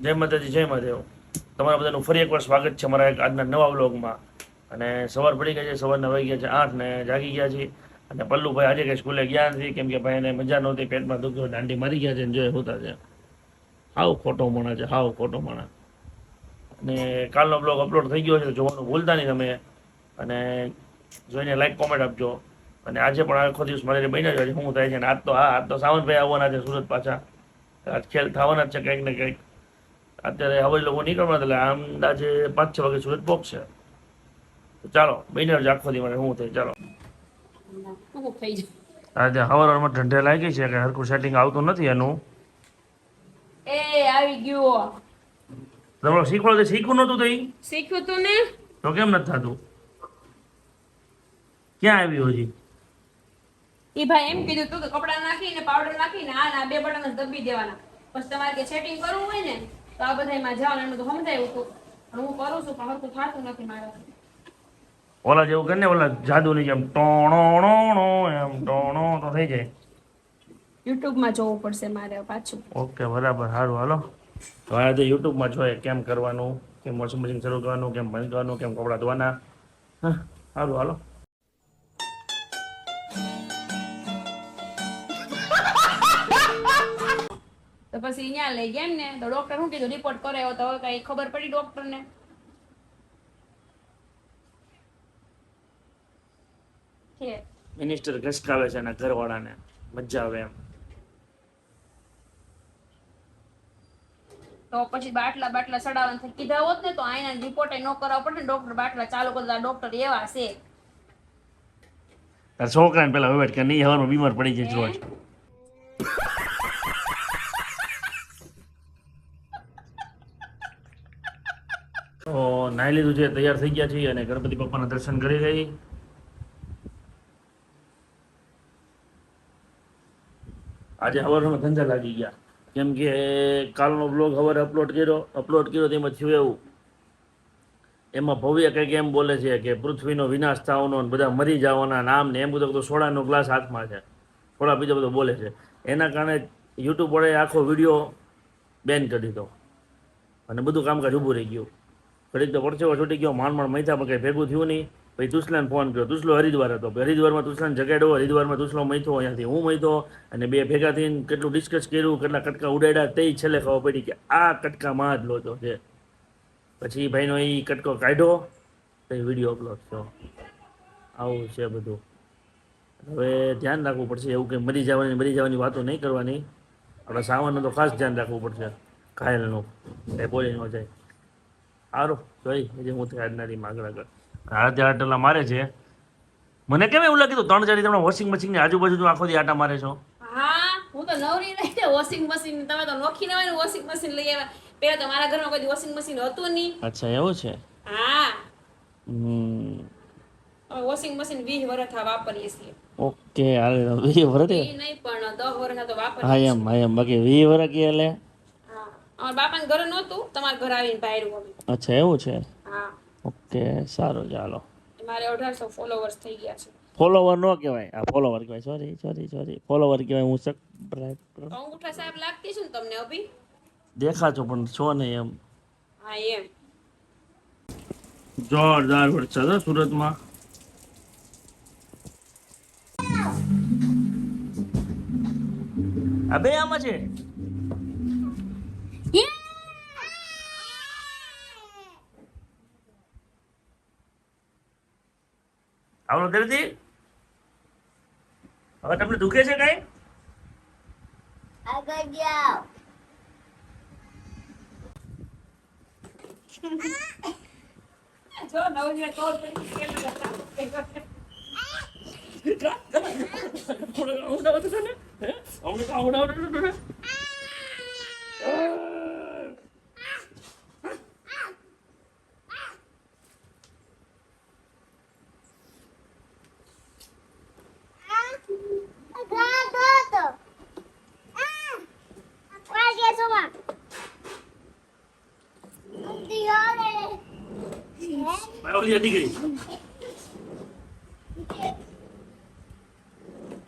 જય માતાજી, જય મહાદેવ. તમારા બધાનું ફરી એકવાર સ્વાગત છે અમારા એક આજના નવા વ્લોગમાં. અને સવાર પડી ગઈ છે સવાર નવાઈ ગયા છે આઠ ને જાગી ગયા છે અને પલ્લુભાઈ આજે કંઈ સ્કૂલે ગયા નથી, કેમ કે ભાઈ એને મજા નહોતી, પેટમાં દુખ્યો, દાંડી મારી ગયા છે ને જોઈએ હોતા છે. હાવ ખોટો માણા છે, હાવ ખોટો માણા અને કાલનો બ્લોગ અપલોડ થઈ ગયો છે જોવાનું ભૂલતા નહીં તમે. અને જોઈને લાઈક કોમેન્ટ આપજો. અને આજે પણ આખો દિવસ મારે બન્યા છે, શું થાય છે આજ તો હા, આજ તો સાવંતભાઈ આવવાના છે સુરત પાછા. આજ ખેલ થવાના જ છે કંઈક ને કંઈક. અત્યારે હવે લોકો નીકળવાના એટલે આમ અંદાજે પાંચ છ વાગે સુરત પહોંચશે. તો ચાલો મહિને આખો દી મારે શું થાય ચાલો. આજે હવાર હવારમાં ઠંડે લાગી છે કે હરકું સેટિંગ આવતું નથી એનું? એ આવી ગયો તમારો શીખવાડો તો શીખવું નતું તો શીખ્યું તું ને? તો કેમ નથી થતું? ક્યાં આવ્યું હજી? ઈ ભાઈ એમ કીધું તું કે કપડા નાખીને પાવડર નાખીને આ ના બે બટન દબી દેવાના. પછી તમારે કે સેટિંગ કરવું હોય ને તો આ બધામાં જવાનું એનું તો સમજાયું હતું પણ હું કરું છું પણ હરખું થતું નથી મારે. ઓલા જેવું કરીને ઓલા જાદુની જેમ ટોણો એમ ટોણો તો થઈ જાય. યુટ્યુબમાં જોવું પડશે મારે પાછું. ઓકે બરાબર સારું હાલો. તો આ તો યુટ્યુબમાં જોઈએ કેમ કરવાનું કેમ વોશિંગ મશીન શરૂ કરવાનું કેમ બંધ કરવાનું કેમ કપડાં ધોવાના. હા, સારું હાલો. તો પછી અહીંયા લઈ ગયા એમ ને તો ડૉક્ટર શું કીધું? રિપોર્ટ કરાયો તો હવે કઈ ખબર પડી ડૉક્ટરને મિનિસ્ટર ઘસકાવે છે એના ઘરવાળાને. મજા આવે એમ. તો પછી બાટલા બાટલા સડાવવાનું કીધા હોત ને તો આઈના રિપોર્ટ ન કરાવવો પડે ને ડોક્ટર બાટલા ચાલુ કરતા ડોક્ટર એવા છે. તાર છોકરાને પેલા હવે કે નહીં હવાનું બીમાર પડી જાય રોજ તો નાઈ લીધું છે, તૈયાર થઈ ગયા છીએ અને ગણપતિ બાપાના દર્શન કરી રહી. આજે હવારમાં ધંધા લાગી ગયા. કેમ કે કાલનો બ્લોગ હવારે અપલોડ કર્યો અપલોડ કર્યો તેમાં થયું એવું. એમાં ભવ્ય કંઈક એમ બોલે છે કે પૃથ્વીનો વિનાશ થવાનો અને બધા મરી જવાના નામ ને એમ બધું બધું સોડાનો ગ્લાસ હાથમાં છે. સોડા બીજો બધો બોલે છે. એના કારણે યુટ્યુબ વડે આખો વીડિયો બેન કરી દીધો. અને બધું કામકાજ ઊભું રહી ગયું. ઘડીક તો પડછેવો છૂટી ગયો માંડ માંડ મૈથા કંઈ ભેગું થયું નહીં. પછી તુસલાને ફોન કર્યો, તુસલો હરિદ્વાર હતો. હરિદ્વારમાં તુસલાને જગાડ્યો, હરિદ્વારમાં તુસલો મૈથો, અહીંયાથી હું મૈથો, અને બે ભેગા થઈને કેટલું ડિસ્કસ કર્યું, કેટલા કટકા ઉડાડ્યા, તે છેલ્લે ખબર પડી કે આ કટકામાં જ લોચો છે. પછી ભાઈનો એ કટકો કાઢ્યો, પછી વીડિયો અપલોડ થયો. આવું છે બધું. હવે ધ્યાન રાખવું પડશે, એવું કંઈ મરી જવાની મરી જવાની વાતો નહીં કરવાની. આપણે સામાનનું તો ખાસ ધ્યાન રાખવું પડશે. ઘાયલનું એ બોલી ન જાય. સારું જોઈ હજી હું આટલા મારે છે. મને કેમ એવું લાગ્યું ત્રણ ચાર તમે વોશિંગ મશીનની આજુબાજુ આખો દી આટા મારે છો? હા હું તો નવરી વોશિંગ મશીન તમે તો નોખી ના વોશિંગ મશીન લઈ આવ્યા. પેલા તો મારા ઘરમાં કોઈ વોશિંગ મશીન હતું નહીં. અચ્છા એવું છે? હા. હમ. વોશિંગ મશીન વીસ વર્ષ થા વાપરીએ છીએ. ઓકે હાલે વી વરતે ઈ નહીં પણ દસ વર્ષ તો વાપરીએ હા એમ હા એમ બાકી વી વર કે એટલે? અમારા બાપાને ઘરે નહોતું તમારા ઘરે આવીને પાડ્યું અમે. અચ્છા એવું છે? હા. ઓકે સારું ચાલો મારે અઢારસો ફોલોવર્સ થઈ ગયા છે. ફોલોવર નો કહેવાય. આ ફોલોવર કહેવાય. સોરી સોરી સોરી ફોલોવર કહેવાય હું સબસ્ક્રાઇબ કરું. અંગૂઠા સાહેબ લાગતી છે ને તમને અભી? દેખાજો પણ છો નહીં એમ. હા એમ. જોરદાર વરસાદ હા સુરતમાં. અબે આમાં છે? આવડો જલ્દી હવે તમને દુખે છે કઈ? આગળ જાઓ. જો નવજી તો કેટલું આગળ તો આ વાગે સોવા દિવાલે ઓલી દીકરી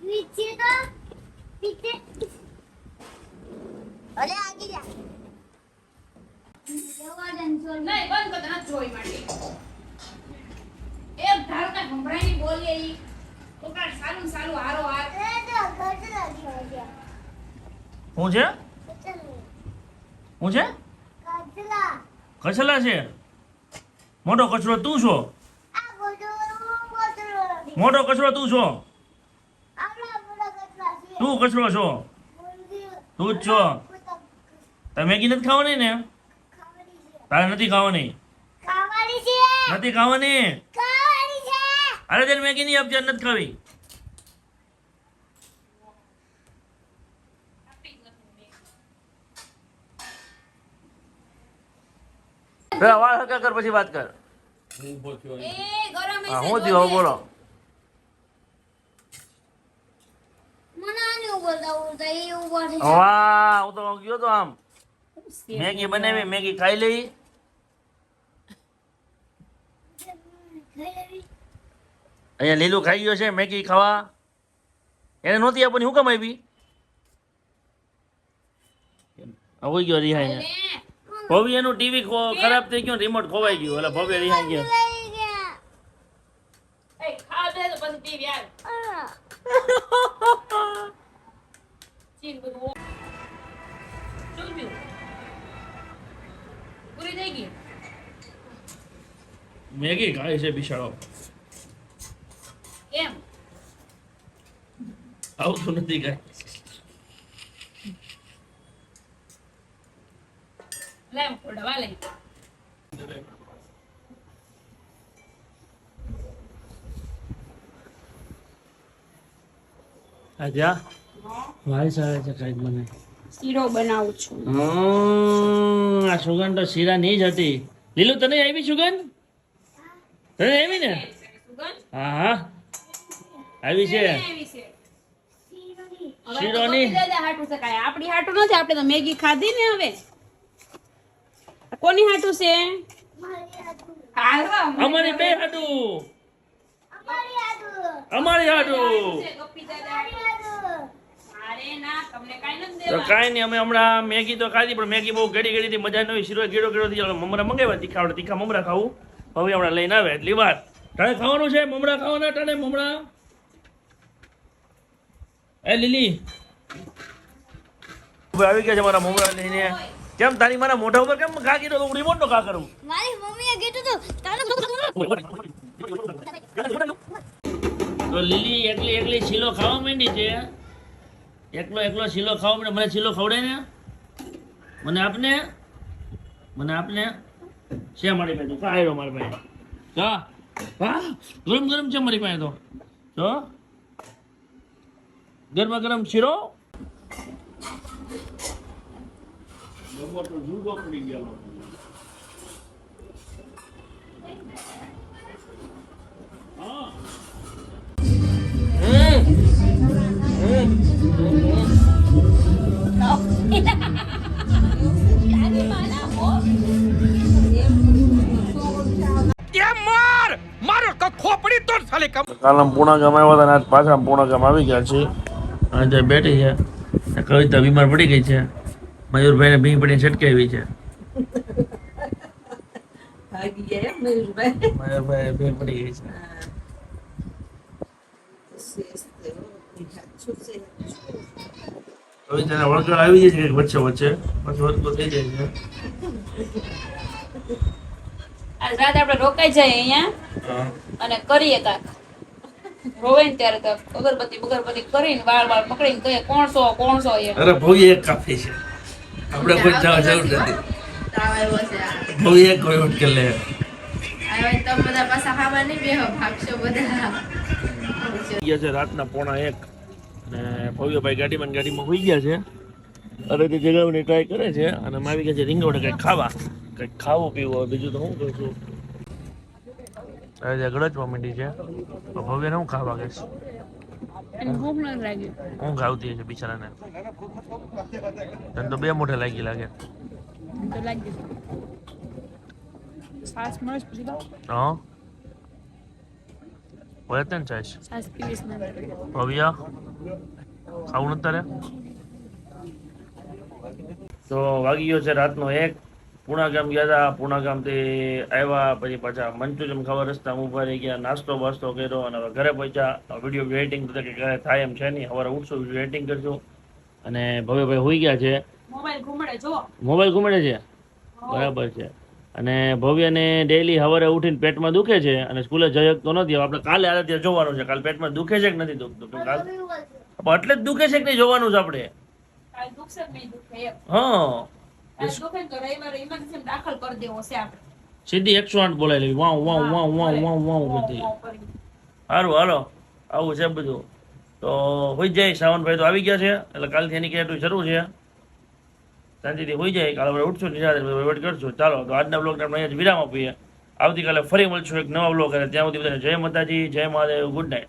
પીછે તો પીછે અરે જા. નહીં બંધ જોઈ માટે એક કાંઈ સારું સારું હારો હાર. એ તો ગટલા છે. હું છે? હું છે? ગટલા કચલા છે? મોટો કચરો તું છો? મોટો કચરો તું છો? તું કચરો છો. તું જ છો. તારે મેગી નથી ખાવાની ને? તારે નથી ખાવાની? નથી ખાવાની? અરે તેને મેગી નહીં આપજે નથી ખાવી. વાળ હરકા કર પછી વાત કર. હા હું થયો બોલો વાહ હું તો ગયો તો આમ. મેગી બનાવી મેગી ખાઈ લઈ. અહીંયા લીલું ખાઈ ગયો છે મેગી ખાવા. એને નહોતી આપવાની હું કામ આવી આવી ગયો રિહાઈ લે. ભવ્યનું ટીવી ખરાબ થઈ ગયું રિમોટ ખોવાઈ ગયું. એટલે ભવ્ય રિહાઈ ગયા. મેગી ખાય છે બિશાળો. કેમ આવતું નથી કાંઈ લે ફોડવા લે આજા વાઈસ આવે છે કંઈક મને. શીરો બનાવું છું. હમ, આ સુગંધ તો શીરા ની જ હતી. લીલું તને આવી સુગંધ? તને આવી ને? હા હા. આવી છે. શીરો ની દાદા હાટું આપણી હાટું નથી આપણે તો મેગી ખાધી ને હવે. કોની હાટું છે? અમારી બે હાટું. અમારી હાથું. અમારી હાટું. તો કાંઈ નહીં અમે હમણાં મેગી તો ખાધી પણ મેગી બહુ ઘડી ઘડી થી મજા નહીં શીરો ગેડો ગેડો થઈ મમરા મંગાવ્યા તીખા તીખા મમરા ખાવું. હવે હમણાં લઈને આવે એટલી વાર તારે ખાવાનું છે? મમરા ખાવાના તારે મમરા? એ લીલી. હવે આવી ગયા છે મારા મમરા લઈને. કેમ તારી મારા મોઢા ઉપર કેમ ઘા કીધો? હું રિમોટ નો ઘા કરું. મારી મમ્મીએ કીધું તો. તારે તો લીલી એકલી એકલી છીલો ખાવા માંડી છે. એકલો એકલો છીલો ખાવા માંડે. મને છીલો ખવડે ને? મને આપને? મને આપને? છે મારી પાસે કા આવ્યો મારી પાસે? કા હા? ગરમ ગરમ છે મારી પાસે તો? તો ગરમા ગરમ શીરો. પડી ગયો હા. કાલમ પૂણા ગામ આવ્યા હતા આજ પાછા પૂણા ગામ આવી ગયા છે આજે બેઠી છે. કવિતા બીમાર પડી ગઈ છે. મયુરભાઈને ભીંગ છટકાવી છે. મયુરભાઈ. ભીંગ પડી ગઈ છે. આવી જાય છે વચ્ચે વચ્ચે પછી વળગો થઈ જાય છે. આજ રાત આપણે રોકાઈ જાય અહીંયા અને કરીએ કાક. રોવે ને ત્યારે અગરબત્તી બગરબત્તી કરીને વાળ વાળ પકડીને કહીએ કોણ સો કોણ સો અરે ભવ્ય એક કાફી છે. આપણે કોઈ જવા જરૂર નથી. તાવ આવ્યો છે આ. ભવ્ય એક કોઈ ઉઠકે લે બેહો ગયા છે રાતના પોણા એક. ને ભવ્યભાઈ ગાડીમાં ગાડીમાં હોઈ ગયા છે. અરે તે જગાવવાની ટ્રાય કરે છે અને મારી ગયા છે રીંગણ કંઈક ખાવા. કંઈક ખાવું પીવું બીજું તો હું કહું છું. હવે ગળચવા માંડી છે. તો ભવ્યને હું ખાવા ગઈશ? એને ભૂખ નથી લાગી. ઊંઘ આવતી છે બિચારાને. તને તો બે મોઢે લાગી લાગે. તો લાગી શ્વાસ મળે પછી તો? હા. હોય જ ને ચાઈશ શ્વાસ પીવીશ ને ભવ્ય. ખાવું નથી તારે? તો વાગી ગયો છે રાતનો એક. પૂણા ગામ ગયા હતા પૂણા ગામથી આવ્યા પછી પાછા મંચુરિયમ ખાવા રસ્તા ઊભા રહી ગયા નાસ્તો બાસ્તો કર્યો અને હવે ઘરે પહોંચ્યા. વીડિયો વેઇટિંગ બધા કે ઘરે થાય એમ છે નહીં. સવારે ઉઠશું વેઇટિંગ કરશું. અને ભવ્યભાઈ હોઈ ગયા છે. મોબાઈલ ઘૂમડે જો મોબાઈલ ઘૂમડે છે? બરાબર છે. અને ભવ્યને ડેલી સવારે ઉઠીને પેટમાં દુખે છે અને સ્કૂલે જઈ શકતો નથી. આપણે કાલે આ ત્યાં જોવાનું છે. કાલે પેટમાં દુખે છે કે નથી દુખતું કાલ? એટલે જ દુખે છે કે નહીં જોવાનું છે આપણે? કાલ દુખશે કે નહીં દુખે એમ. હા. દાખલ કરી દેવો છે આપણે સીધી એકસો આઠ બોલાવી લેવી વાવ વાવ વાવ વાવ વાવ વાવ બધી. સારું હાલો. આવું છે બધું. તો હોઈ જાય. સાવનભાઈ તો આવી ગયા છે. એટલે કાલથી એની કેટલું શરૂ છે. શાંતિથી હોઈ જાય. કાલે આપણે ઉઠશું નિરાતે. વેટ કરશું. ચાલો તો આજના બ્લોગ આપણે અહીંયા જ વિરામ આપીએ. આવતીકાલે ફરી મળશું એક નવા બ્લોગ ત્યાં સુધી બધાને જય માતાજી જય મહાદેવ. Good night